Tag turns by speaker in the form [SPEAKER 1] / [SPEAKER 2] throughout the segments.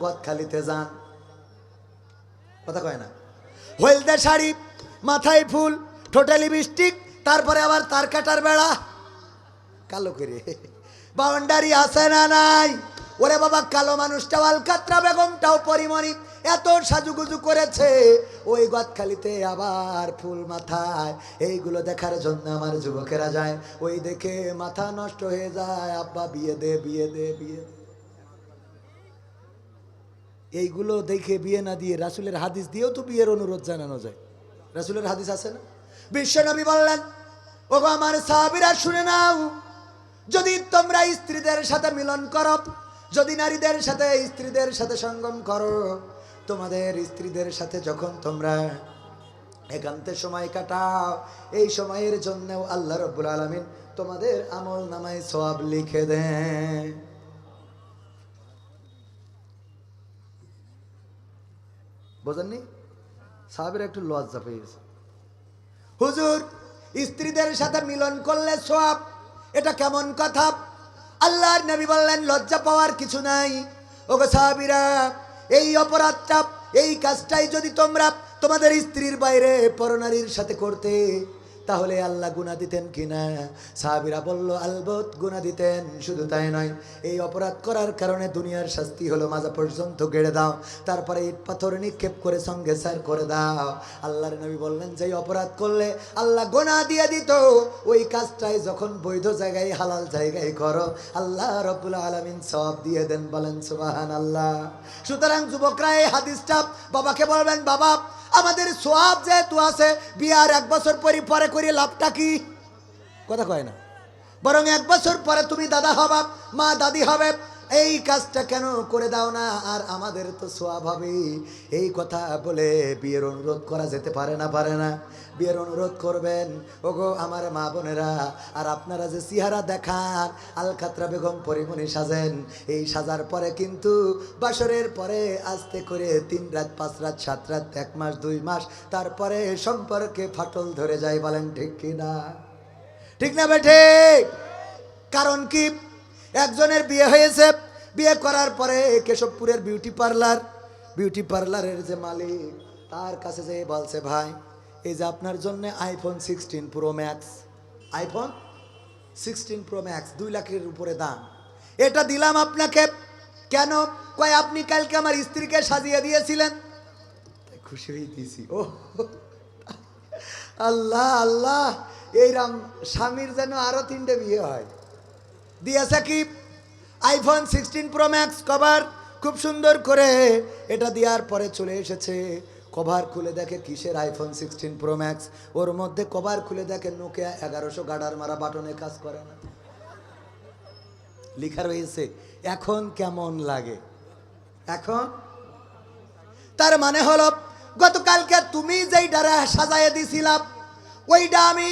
[SPEAKER 1] গদখালিতে যান। কথা কয় না? হলদে শাড়ি, মাথায় ফুল, ঠোঁটে লিপস্টিক তারপরে আবার তার কাটার বেড়া। কালো করে। বাউন্ডারি আছে না নাই? ওরে বাবা, কালো মানুষটাও আলকাত্রা বেগমটাও পরিমণি। এত সাজুগুজু করেছে। ওই গদখালিতে আবার ফুল মাথায়। এইগুলো দেখার জন্য আমার যুবকেরা যায়। ওই দেখে মাথা নষ্ট হয়ে যায়। আব্বা, বিয়ে দে বিয়ে দে বিয়ে দে। এইগুলো দেখে বিয়ে না দিয়ে রাসুলের হাদিস দিয়েও তো বিয়ের অনুরোধ জানানো যায়। রাসুলের হাদিস আছে না? বিশ্বনবী বললেন, ওগো আমার সাহাবিরা, শুনে নাও, যদি তোমরা স্ত্রীদের সাথে মিলন করো, যদি নারীদের সাথে স্ত্রীদের সাথে সঙ্গম করো, তোমাদের স্ত্রীদের সাথে যখন তোমরা একান্তে সময় কাটাও, এই সময়ের জন্যও আল্লাহ রব্বুল আলমিন তোমাদের আমল নামায় সব লিখে দেন। বোঝেননি? সাহাবের একটু লজ্জা পেয়ে গেছে। হুজুর, স্ত্রীদের সাথে মিলন করলে সব এটা কেমন কথা? আল্লাহর নবী বললেন, লজ্জা পাওয়ার কিছু নাই। ওগো সাহাবিরা, এই অপরাধটা, এই কাজটাই যদি তোমরা তোমাদের স্ত্রীর বাইরে পরনারীর সাথে করতে তাহলে আল্লাহ গুণা দিতেন কিনা? সাহাবিরা বলল, আলবত গুণা দিতেন, শুধু তাই নয়। এই অপরাধ করার কারণে দুনিয়ার শাস্তি হলো মাজা পর্যন্ত গেড়ে দাও। তারপরে ইট পাথর নিক্ষেপ করে সঙ্গে স্যার করে দাও। আল্লাহর নবী বললেন যে অপরাধ করলে আল্লাহ গোনা দিয়ে দিত, ওই কাজটাই যখন বৈধ জায়গায়, হালাল জায়গায় করো। আল্লাহ রব্বুল আলমিন সব দিয়ে দেন। বলেন সুবাহান আল্লাহ সুতরাং যুবকরা, এই হাদিসটা বাবাকে বলবেন, বাবা আমাদের সোয়াব যেহেতু আছে, বিয়ার এক বছর পরে পরে করে, লাভটা কি? কথা কয় না। বরং এক বছর পরে তুমি দাদা হবা, মা দাদি হবে এই কাজটা কেন করে দাও না? আর আমাদের তো হবে। এই কথা বলে বিয়ের অনুরোধ করা যেতে পারে না পারে না। বিয়ের অনুরোধ করবেন। ওগো, আমার মা বোনেরা, আর আপনারা যে চেহারা দেখান আলকাতরা বেগম পরিমণি সাজেন, এই সাজার পরে কিন্তু বাসরের পরে আস্তে করে তিন রাত, পাঁচ রাত, সাত রাত, এক মাস, দুই মাস, তারপরে সম্পর্কে ফাটল ধরে যায় বলেন, ঠিক কিনা ঠিক না বেঠে কারণ কি? একজনের বিয়ে হয়েছে বিয়ে করার পরে কেশবপুরের বিউটি পার্লার বিউটি পার্লারের যে মালিক, তার কাছে যে বলছে, ভাই, এই যে আপনার জন্য iPhone sixteen pro max iPhone sixteen pro max দুই লাখের উপরে দাম। এটা দিলাম আপনাকে। কেন? কয়, আপনি কালকে আমার স্ত্রীকে সাজিয়ে দিয়েছিলেন? খুশি হয়ে দিয়েছি ও আল্লাহ আল্লাহ এই রাম স্বামীর যেন আরও তিনটে বিয়ে হয়। দিয়েছে কি? IPhone sixteen pro max cover খুব সুন্দর করে এটা দেওয়ার পরে চলে এসেছে। কভার খুলে দেখে কিসের আইফোন সিক্সটিন প্রো ম্যাক্স ওর মধ্যে কভার খুলে দেখে নোকিয়া এগারোশো গাডার মারা বাটনে কাজ করে না। লেখা রয়েছে, এখন কেমন লাগে? এখন? তার মানে হলো, গতকালকে তুমি যেই ডারে সাজায় দিছিলাম ওইটা আমি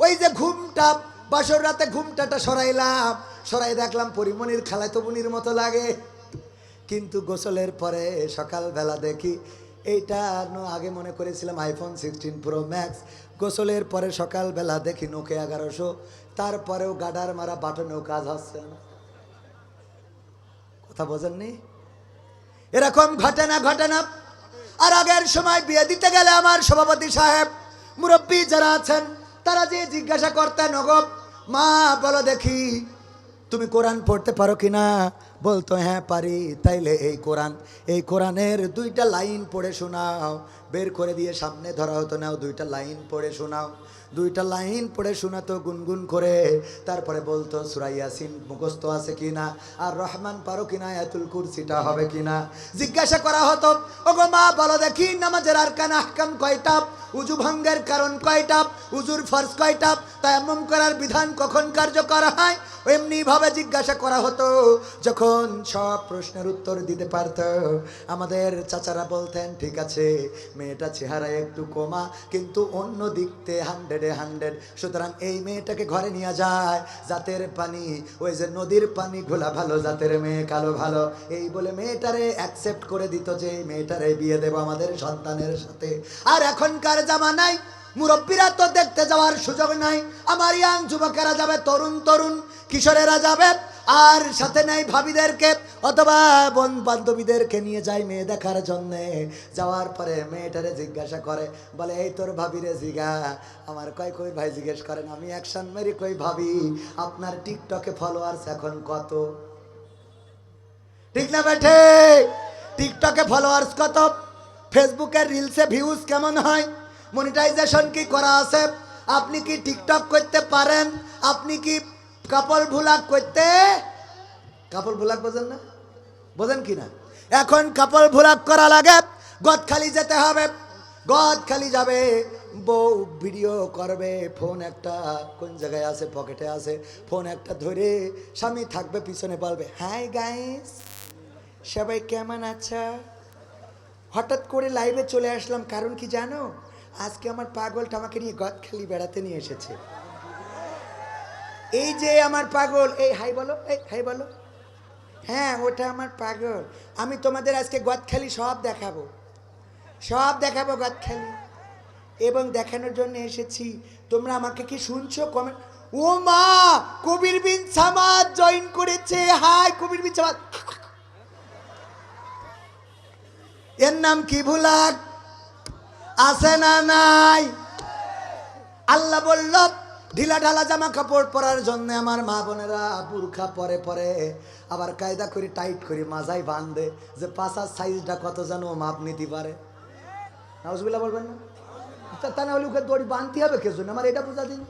[SPEAKER 1] ওই যে ঘুমটা, বাসর রাতে ঘুমটাটা সরাইলাম। সরাই দেখলাম পরিমণির খালায় তো বুনির মতো লাগে। কিন্তু গোসলের পরে সকালবেলা দেখি এইটা আগে মনে করেছিলাম আইফোন সিক্সটিন প্রো ম্যাক্স। গোসলের পরে সকালবেলা দেখি নোকে এগারোশো। তারপরেও গাডার মারা বাটনেও কাজ হচ্ছে না। কথা বোঝেননি? এরকম ঘটে না ঘটে না আর আগের সময় বিয়ে দিতে গেলে আমার সভাপতি সাহেব, মুরব্বী যারা আছেন, তারা যে জিজ্ঞাসা করতেন, ওগো, মা, বলো দেখি তুমি কোরআন পড়তে পারো কি না? বলতো হ্যাঁ পারি। তাইলে এই কোরআন, এই কোরআনের দুইটা লাইন পড়ে শোনাও। বের করে দিয়ে সামনে ধরা হতো, নাও, দুইটা লাইন পড়ে শোনাও। দুইটা লাইন পড়ে শোনাতো গুনগুন করে। তারপরে বলতো সুরাইয়াসিন মুখস্থ আছে কিনা আর রহমান পারো কিনা এতুল কুরসিটা হবে কিনা জিজ্ঞাসা করা হতো, ওগো মা, বলো দেখি, নামাজের আর কান আহকাম কয়টা? উজু ভঙ্গের কারণ কয়টা? উজুর ফরজ কয়টা? তায়াম্মুম করার বিধান কখন কার্যকর হয়? এমনি ভাবে জিজ্ঞাসা করা হতো। যখন সব প্রশ্নের উত্তর দিতে পারত, আমাদের চাচারা বলতেন, ঠিক আছে, মেয়েটা চেহারা একটু কমা, কিন্তু অন্য দিকতে হান্ড্রেডে হান্ড্রেড সুতরাং এই মেয়েটাকে ঘরে নিয়ে যায়। জাতের পানি, ওই যে নদীর পানি, ঘোলা ভালো, জাতের মেয়ে, কালো ভালো। এই বলে মেয়েটারে অ্যাকসেপ্ট করে দিত যে, মেয়েটারে বিয়ে দেবো আমাদের সন্তানের সাথে। আর এখনকার জামানায় মুরব্বীরা তো দেখতে যাওয়ার সুযোগ নাই। আমার ইয়াং যুবকেরা যাবে, তরুণ তরুণ, কিশোরেরা যাবে, আর সাথে নাই ভাবিদেরকে, অথবা বোন বান্ধবীদেরকে নিয়ে যায় মেয়ে দেখার জন্য। যাওয়ার পরে মেয়েটারে জিজ্ঞাসা করে, বলে, এই তোর ভাবিরে জিগা, আমার কয় কই ভাই জিজ্ঞেস করেন, আমি অ্যাকশন মেরি কই ভাবি, আপনার টিকটকে ফলোয়ার্স এখন কত? ঠিক না বেঠে? টিকটকে ফলোয়ার্স কত? ফেসবুকের রিলসে ভিউজ কেমন হয়? মনিটাইজেশন কি করা আছে? আপনি কি টিকটক করতে পারেন? আপনি কি কাপল ভুলাক করতে? কাপল ভুলাক বোঝেন না? বোঝেন কি না? এখন কাপল ভুলাক করা লাগে গদখালি যেতে হবে। গদখালি যাবে, বউ ভিডিও করবে ফোন একটা কোন জায়গায় আছে পকেটে আছে ফোন একটা ধরে স্বামী থাকবে, পিছনে বলবে হাই গাইস সবাই কেমন আছো? হঠাৎ করে লাইভে চলে আসলাম, কারণ কি জানো? আজকে আমার পাগলটা আমাকে নিয়ে গদখালি বেড়াতে নিয়ে এসেছে। এই যে আমার পাগল, এই, হাই বলো, এই, হাই বলো। হ্যাঁ ওটা আমার পাগল। আমি তোমাদের আজকে গদখালি সব দেখাবো। সব দেখাবো গদখালি এবং দেখানোর জন্য এসেছি। তোমরা আমাকে কি শুনছো? কমেন্ট ও মা, কবির বিন সামাদ জয়েন করেছে। হাই, কবির বিন সামাদ। এর নাম কি ভুলাক? আছে না নাই? আল্লাহ বলল, ঢিলা ঢালা জামা কাপড় পরার জন্য আমার মা বোনেরা বুরখা পরে পরে আবার কায়দা করে, টাইট করে মাজাই বাঁধে যে পাশার সাইজটা কত যেন মাপ নিতে পারে। নাউজবিল্লা বলবেন না? তা- না হলে ওকে দড়ি বাঁধতে হবে কে আমার এটা বোঝা দিন।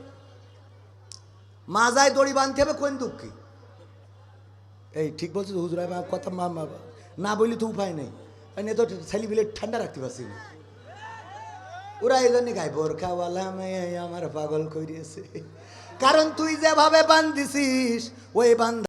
[SPEAKER 1] মাজায় দড়ি বাঁধতে হবে কোন দুঃখী? এই ঠিক বলছো হুজুর কথা মা না বললে তো উপায় নেই। তো ছেলে ঠান্ডা রাখতে পারছি। ওরা এই জন্য গাই, বোরখাওয়ালা মেয়ে আমার পাগল করিয়েছে কারণ তুই যেভাবে বান্ধিছিস, ওই বান্ধ